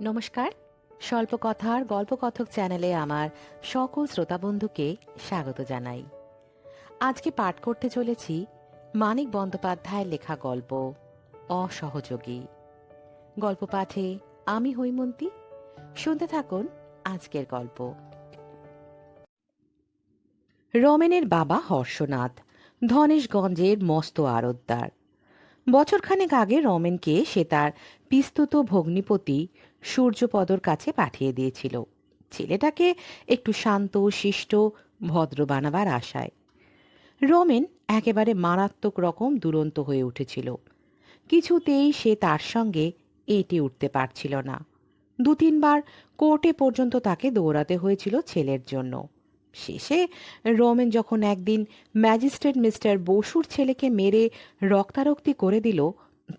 নমস্কার। স্বল্প কথার গল্পকথক চ্যানেলে আমার সকল শ্রোতা বন্ধুকে স্বাগত জানাই। আজকে পাঠ করতে চলেছি মানিক বন্দ্যোপাধ্যায়ের লেখা গল্প, অসহযোগী। গল্প পাঠে আমি হৈমন্তী। শুনতে থাকুন আজকের গল্প। রমেনের বাবা হর্ষনাথ, ধনেশগঞ্জের মস্ত আড়তদার। বছরখানেক আগে রমেনকে সে তার পিস্তুত ভগ্নিপতি সূর্যপদর কাছে পাঠিয়ে দিয়েছিল। ছেলেটাকে একটু শান্ত, শিষ্ট, ভদ্র বানাবার আশায়। রমেন একেবারে মারাত্মক রকম দুরন্ত হয়ে উঠেছিল। কিছুতেই সে তার সঙ্গে এঁটে উঠতে পারছিল না। দু তিনবার কোর্টে পর্যন্ত তাকে দৌড়াতে হয়েছিল ছেলের জন্য। শেষে রমেন যখন একদিন ম্যাজিস্ট্রেট মিস্টার বসুর ছেলেকে মেরে রক্তারক্তি করে দিল,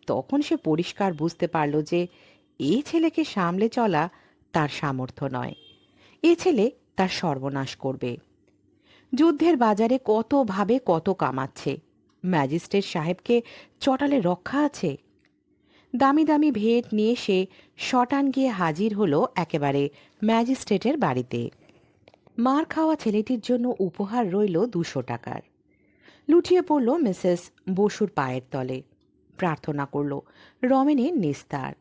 তখন সে পরিষ্কার বুঝতে পারল যে এই ছেলেকে সামলে চলা তার সামর্থ্য নয়। এ ছেলে তার সর্বনাশ করবে। যুদ্ধের বাজারে কতভাবে কত কামাচ্ছে। ম্যাজিস্ট্রেট সাহেবকে চটালে রক্ষা আছে। দামি দামি ভেট নিয়ে সে শটান গিয়ে হাজির হলো একেবারে ম্যাজিস্ট্রেটের বাড়িতে। মার খাওয়া ছেলেটির জন্য উপহার রইল দুশো টাকার। লুটিয়ে পড়ল মিসেস বসুর পায়ের তলে। প্রার্থনা করল রমেনের নিস্তার।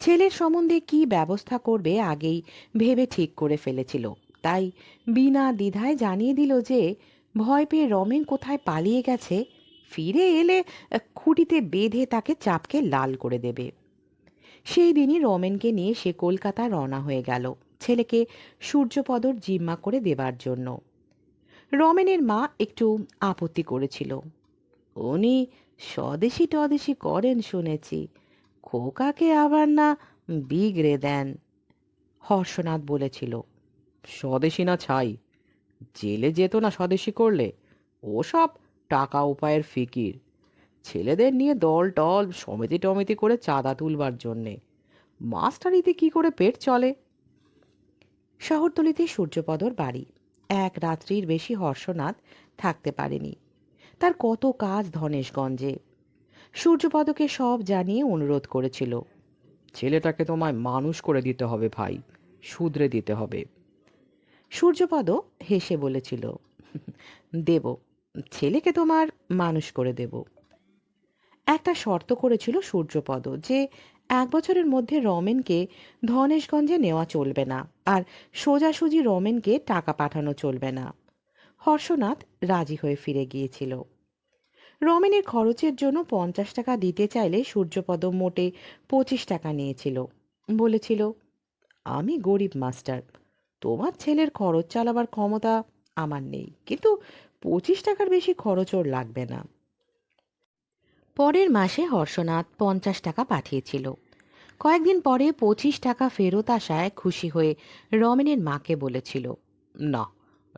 ছেলের সম্বন্ধে কি ব্যবস্থা করবে আগেই ভেবে ঠিক করে ফেলেছিল। তাই বিনা দ্বিধায় জানিয়ে দিল যে, ভয় পেয়ে রমেন কোথায় পালিয়ে গেছে? ফিরে এলে খুঁটিতে বেঁধে তাকে চাপকে লাল করে দেবে। সেই দিনই রমেনকে নিয়ে সে কলকাতা রওনা হয়ে গেল। ছেলেকে সূর্যপদর জিম্মা করে দেবার জন্য। রমেনের মা একটু আপত্তি করেছিল। উনি স্বদেশি টদেশি করেন শুনেছি, খোকাকে আবার না বিগড়ে দেন? হর্ষনাথ বলেছিল। স্বদেশী না ছাই, জেলে যেত না স্বদেশী করলে, ওসব টাকা উপায়ের ফিকির। ছেলেদের নিয়ে দল টল সমিতি টমিতি করে চাঁদা তুলবার জন্যে। মাস্টারিতে কি করে পেট চলে? শহরতলিতে সূর্যপদর বাড়ি। এক রাত্রির বেশি হর্ষনাথ থাকতে পারেনি। তার কত কাজ ধনেশগঞ্জে। সূর্যপদকে সব জানিয়ে অনুরোধ করেছিল। ছেলেটাকে তোমায় মানুষ করে দিতে হবে ভাই শুধরে দিতে হবে। সূর্যপদ হেসে বলেছিল দেব ছেলেকে তোমার মানুষ করে দেব। একটা শর্ত করেছিল সূর্যপদ যে এক বছরের মধ্যে রমেনকে ধনেশগঞ্জে নেওয়া চলবে না আর সোজাসুজি রমেনকে টাকা পাঠানো চলবে না। হর্ষনাথ রাজি হয়ে ফিরে গিয়েছিল। রমেনের খরচের জন্য পঞ্চাশ টাকা দিতে চাইলে সূর্যপদ মোটে পঁচিশ টাকা নিয়েছিল। বলেছিল, আমি গরিব মাস্টার, তোমার ছেলের খরচ চালাবার ক্ষমতা আমার নেই, কিন্তু পঁচিশ টাকার বেশি খরচ ওর লাগবে না। পরের মাসে হর্ষনাথ পঞ্চাশ টাকা পাঠিয়েছিল। কয়েকদিন পরে পঁচিশ টাকা ফেরত আসায় খুশি হয়ে রমেনের মাকে বলেছিল, না,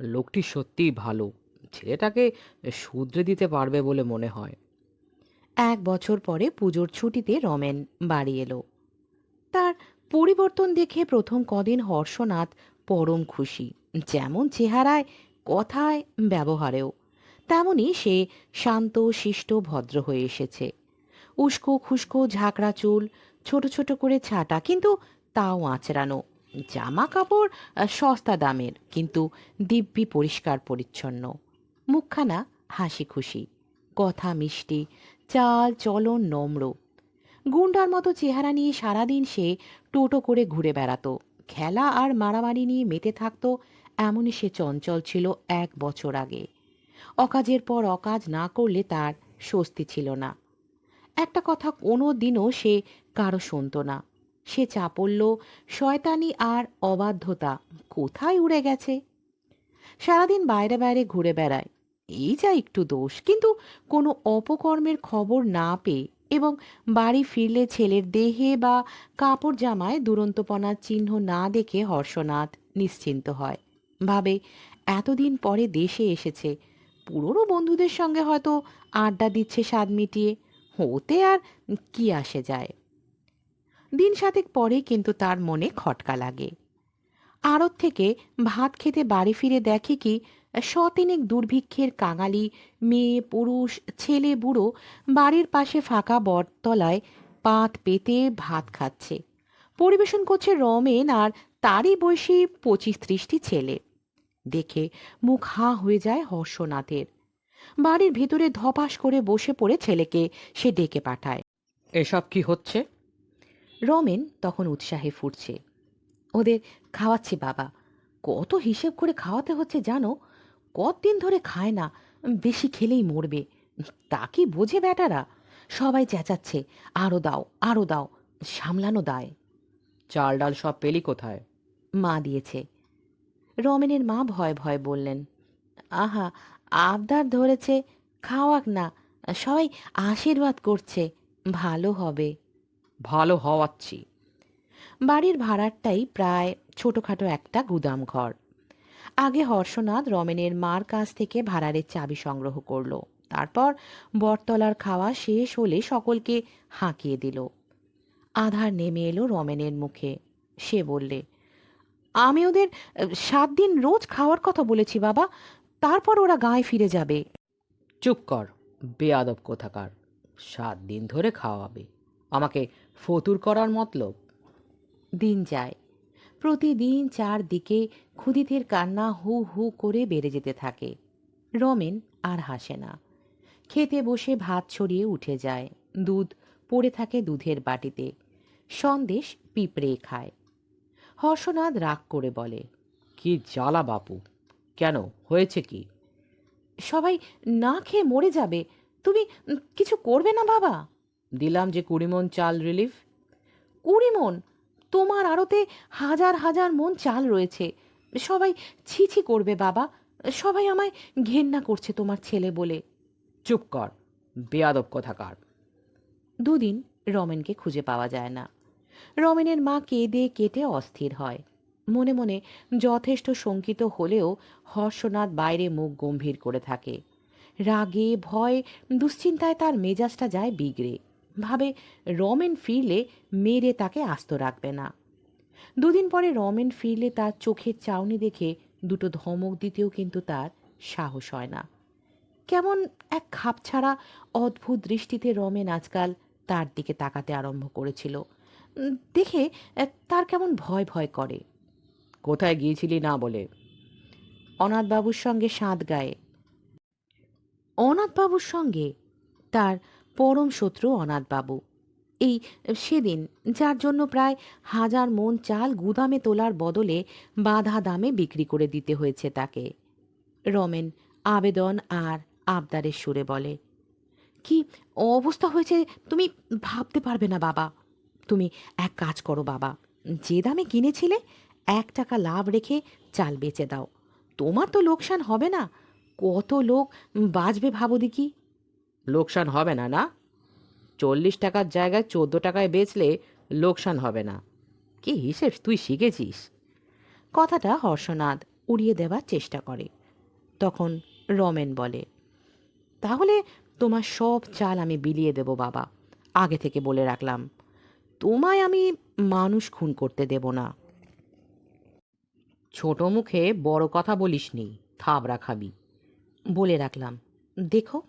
লোকটি সত্যিই ভালো। ছেলেটাকে শুধরে দিতে পারবে বলে মনে হয়। এক বছর পরে পুজোর ছুটিতে রমেন বাড়ি এলো। তার পরিবর্তন দেখে প্রথম কদিন হর্ষনাথ পরম খুশি, যেমন চেহারায়, কথায়, ব্যবহারেও। তেমনি সে শান্ত, শিষ্ট, ভদ্র হয়ে এসেছে। উস্কো খুস্কো, ঝাঁকড়া চুল, ছোট ছোট করে ছাটা, কিন্তু তাও আঁচড়ানো। জামা কাপড় সস্তা দামের, কিন্তু দিব্যি পরিষ্কার পরিচ্ছন্ন। মুখখানা হাসি খুশি কথা মিষ্টি, চাল চলন নম্র। গুন্ডার মতো চেহারা নিয়ে সারাদিন সে টোটো করে ঘুরে বেড়াতো। খেলা আর মারামারি নিয়ে মেতে থাকতো, এমনই সে চঞ্চল ছিল এক বছর আগে। অকাজের পর অকাজ না করলে তার স্বস্তি ছিল না। একটা কথা কোনো দিনও সে কারও শুনত না। সে চাপল্য শয়তানি আর অবাধ্যতা কোথায় উড়ে গেছে? সারাদিন বাইরে বাইরে ঘুরে বেড়ায়, এই যা একটু দোষ, কিন্তু কোনো অপকর্মের খবর না পেয়ে এবং বাড়ি ফিরলে ছেলের দেহে বা কাপড় জামায় দুরন্তপনার চিহ্ন না দেখে হর্ষনাথ নিশ্চিন্ত হয়। ভাবে, এতদিন পরে দেশে এসেছে পুরনো বন্ধুদের সঙ্গে হয়তো আড্ডা দিচ্ছে স্বাদ মিটিয়ে, হতে আর কি আসে যায়। দিন সাতেক পরে কিন্তু তার মনে খটকা লাগে। আড়ত থেকে ভাত খেতে বাড়ি ফিরে দেখে কি শতিনেক দুর্ভিক্ষের কাঙালি, মেয়ে, পুরুষ, ছেলে, বুড়ো বাড়ির পাশে ফাঁকা বটতলায় পাত পেতে ভাত খাচ্ছে। পরিবেশন করছে রমেন আর তারই বয়সী পঁচিশ ত্রিশটি ছেলে। দেখে মুখ হাঁ হয়ে যায় হর্ষনাথের। বাড়ির ভিতরে ধপাস করে বসে পড়ে ছেলেকে সে ডেকে পাঠায়। এসব কি হচ্ছে? রমেন তখন উৎসাহে ফুটছে। ওদের খাওয়াচ্ছি বাবা। কত হিসেব করে খাওয়াতে হচ্ছে জানো? কতদিন ধরে খায় না বেশি খেলেই মরবে। তা কি বোঝে বেটারা? সবাই চেঁচাচ্ছে আরও দাও আরও দাও সামলানো দায়। চাল ডাল সব পেলি কোথায়? মা দিয়েছে। রমেনের মা ভয় ভয় বললেন আহা আবদার ধরেছে খাওয়াক না সবাই আশীর্বাদ করছে ভালো হবে। ভালো হওয়াচ্ছি। বাড়ির ভাড়ারটাই প্রায় ছোটোখাটো একটা গুদাম ঘর। আগে হর্ষনাথ রমেনের মার কাছ থেকে ভাড়ারের চাবি সংগ্রহ করল। তারপর বটতলার খাওয়া শেষ হলে সকলকে হাঁকিয়ে দিল। আধার নেমে এলো রমেনের মুখে। সে বললে আমি ওদের সাত দিন রোজ খাওয়ার কথা বলেছি বাবা। তারপর ওরা গায়ে ফিরে যাবে। চুপ কর বেয়াদব কোথাকার। সাত দিন ধরে খাওয়াবে। আমাকে ফতুর করার মতলব? দিন যায়। প্রতিদিন চারদিকে ক্ষুদিতের কান্না হু হু করে বেড়ে যেতে থাকে। রমেন আর হাসে না। খেতে বসে ভাত ছড়িয়ে উঠে যায়। দুধ পড়ে থাকে দুধের বাটিতে। সন্দেশ পিঁপড়ে খায়। হর্ষনাথ রাগ করে বলে, কি জ্বালা বাপু, কেন, হয়েছে কি? সবাই না খেয়ে মরে যাবে, তুমি কিছু করবে না বাবা? দিলাম যে কুড়ি মন চাল রিলিফ কুড়ি মন তোমার আড়তে হাজার হাজার মন চাল রয়েছে, সবাই ছিছি করবে বাবা, সবাই আমায় ঘেন্না করছে তোমার ছেলে বলে। চুপ কর, বেয়াদব কোথাকার। দুদিন রমেনকে খুঁজে পাওয়া যায় না। রমেনের মা কেঁদে কেটে অস্থির হয়। মনে মনে যথেষ্ট শঙ্কিত হলেও হর্ষনাথ বাইরে মুখ গম্ভীর করে থাকে। রাগে, ভয়, দুশ্চিন্তায় তার মেজাজটা যায় বিগড়ে। ভাবে রমেন ফিরলে মেরে তাকে আস্ত রাখবে না। দুদিন পরে রমেন ফিরলে তার চোখের চাউনি দেখে দুটো ধমক দিতেও কিন্তু তার সাহস হয় না। কেমন এক খাপছাড়া অদ্ভুত দৃষ্টিতে রমেন আজকাল তার দিকে তাকাতে আরম্ভ করেছিল। দেখে তার কেমন ভয় ভয় করে। কোথায় গিয়েছিলি না? বলে। অনাথবাবুর সঙ্গে সাঁত গায়ে। অনাথবাবুর সঙ্গে তার পরম শত্রু অনাথবাবু। এই, সেদিন, যার জন্য প্রায় হাজার মন চাল গুদামে তোলার বদলে বাধা দামে বিক্রি করে দিতে হয়েছে তাকে। রমেন, আবেদন আর আবদারের সুরে বলে, কি অবস্থা হয়েছে তুমি ভাবতে পারবে না বাবা। তুমি এক কাজ করো বাবা। যে দামে কিনেছিলে এক টাকা লাভ রেখে চাল বেচে দাও। তোমার তো লোকসান হবে না। কত লোক বাঁচবে ভাবো দেখি। লোকসান হবে না না। চল্লিশ টাকার জায়গায় চোদ্দ টাকায় বেচলে লোকসান হবে না। কি হিসেব তুই শিখেছিস? কথাটা হর্ষনাথ উড়িয়ে দেওয়ার চেষ্টা করে। তখন রমেন বলে তাহলে তোমার সব চাল আমি বিলিয়ে দেব বাবা। আগে থেকে বলে রাখলাম। তোমায় আমি মানুষ খুন করতে দেব না। ছোট মুখে বড় কথা বলিসনি, থাবড়া খাবি। বলে রাখলাম, দেখো,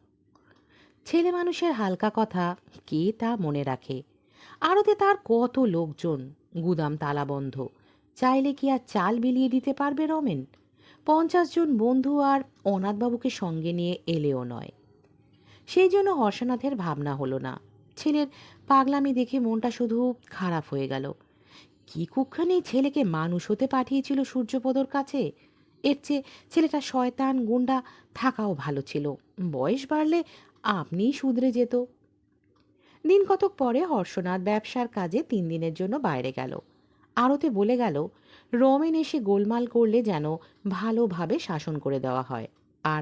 ছেলে মানুষের হালকা কথা কে তা মনে রাখে? আরতে তার কত লোকজন, গুদাম তালাবন্ধ চাইলে কি আর চাল বিলিয়ে দিতে পারবে রমেন? পঞ্চাশ জন বন্ধু আর অনাথবাবুকে সঙ্গে নিয়ে এলেও নয়। সেই জন্য হর্ষনাথের ভাবনা হলো না। ছেলের পাগলামি দেখে মনটা শুধু খারাপ হয়ে গেল। কি কুক্ষণেই ছেলেকে মানুষ হতে পাঠিয়েছিল সূর্যপদর কাছে? এর চেয়ে ছেলেটা শয়তান গুন্ডা থাকাও ভালো ছিল। বয়স বাড়লে আপনিই শুধরে যেত। দিন কতক পরে হর্ষনাথ ব্যবসার কাজে তিন দিনের জন্য বাইরে গেল। আরতে বলে গেল, রমেন এসে গোলমাল করলে যেন ভালোভাবে শাসন করে দেওয়া হয়, আর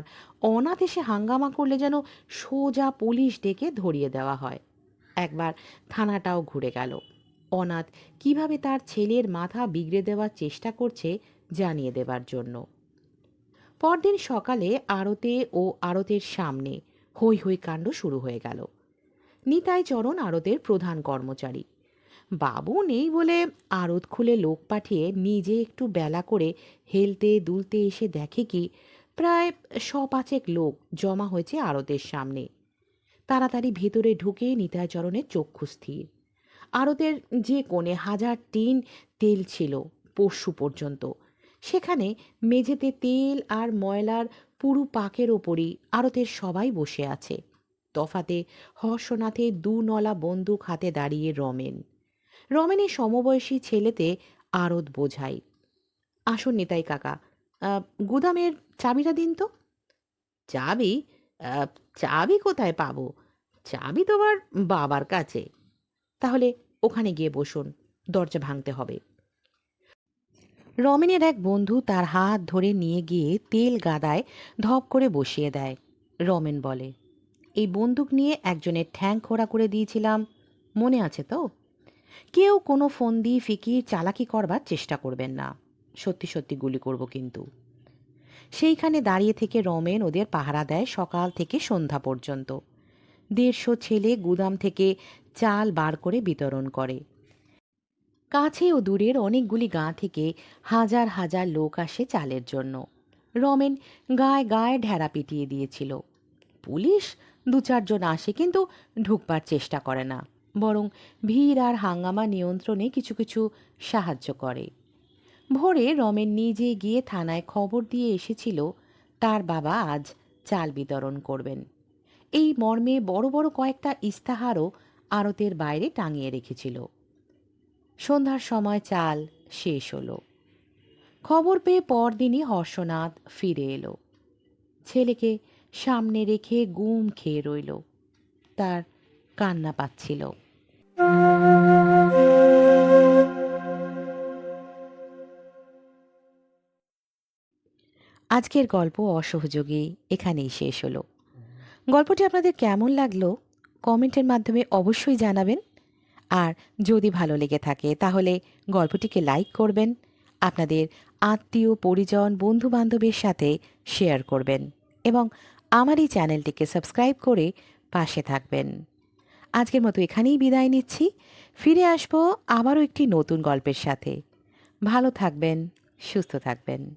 অনাথ এসে হাঙ্গামা করলে যেন সোজা পুলিশ ডেকে ধরিয়ে দেওয়া হয়। একবার থানাটাও ঘুরে গেল। অনাথ কীভাবে তার ছেলের মাথা বিগড়ে দেওয়ার চেষ্টা করছে জানিয়ে দেবার জন্য। পরদিন সকালে আড়তে ও আড়তের সামনে হৈ হৈ কাণ্ড শুরু হয়ে গেল। নিতাই চরণ আড়তের প্রধান কর্মচারী। বাবু নেই বলে আড়ত খুলে লোক পাঠিয়ে নিজে একটু বেলা করে হেলতে দুলতে এসে দেখে কি প্রায় শ পাঁচেক লোক জমা হয়েছে আড়তের সামনে। তাড়াতাড়ি ভেতরে ঢুকে নিতাই চরণের চক্ষু স্থির। আড়তের যে কোণে হাজার টিন তেল ছিল পরশু পর্যন্ত, সেখানে মেঝেতে তেল আর ময়লার পুরু পাকের ওপরই আড়তের সবাই বসে আছে। তফাতে হর্ষনাথের দু নলা বন্দুক হাতে দাঁড়িয়ে রমেন। রমেনের সমবয়সী ছেলেতে আড়ত বোঝাই, আসুন নিতাই কাকা গুদামের চাবিটা দিন তো? চাবি? চাবি কোথায় পাবো? চাবি তোমার বাবার কাছে। তাহলে ওখানে গিয়ে বসুন, দরজা ভাঙতে হবে। রমেনের এক বন্ধু তার হাত ধরে নিয়ে গিয়ে তেল গাদায় ধপ করে বসিয়ে দেয়। রমেন বলে, এই বন্দুক নিয়ে একজনের ঠ্যাং খোড়া করে দিয়েছিলাম, মনে আছে তো? কেউ কোনো ফোন দিয়ে ফিকির, চালাকি করবার চেষ্টা করবেন না। সত্যি সত্যি গুলি করব কিন্তু। সেইখানে দাঁড়িয়ে থেকে রমেন ওদের পাহারা দেয় সকাল থেকে সন্ধ্যা পর্যন্ত। দেড়শো ছেলে গুদাম থেকে চাল বার করে বিতরণ করে। কাছে ও দূরের অনেকগুলি গাঁ থেকে হাজার হাজার লোক আসে চালের জন্য। রমেন গায়ে গায়ে ঢেরা পিটিয়ে দিয়েছিল। পুলিশ দু চারজন আসে কিন্তু ঢুকবার চেষ্টা করে না, বরং ভিড় আর হাঙ্গামা নিয়ন্ত্রণে কিছু কিছু সাহায্য করে। ভোরে রমেন নিজে গিয়ে থানায় খবর দিয়ে এসেছিল, তার বাবা আজ চাল বিতরণ করবেন। এই মর্মে বড় বড় কয়েকটা ইস্তাহারও আড়তের বাইরে টাঙিয়ে রেখেছিল। সন্ধ্যার সময় চাল শেষ হলো। খবর পেয়ে পরদিনই হর্ষনাথ ফিরে এলো। ছেলেকে সামনে রেখে গুম খেয়ে রইল। তার কান্না পাচ্ছিল। আজকের গল্প অসহযোগী এখানেই শেষ হলো। গল্পটি আপনাদের কেমন লাগল, কমেন্টের মাধ্যমে অবশ্যই জানাবেন। আর যদি ভালো লেগে থাকে, তাহলে গল্পটিকে লাইক করবেন, আপনাদের আত্মীয়, পরিজন বন্ধু বান্ধবের সাথে শেয়ার করবেন এবং আমার এই চ্যানেলটিকে সাবস্ক্রাইব করে পাশে থাকবেন। আজকের মতো এখানেই বিদায় নিচ্ছি। ফিরে আসব আবারও একটি নতুন গল্পের সাথে। ভালো থাকবেন, সুস্থ থাকবেন।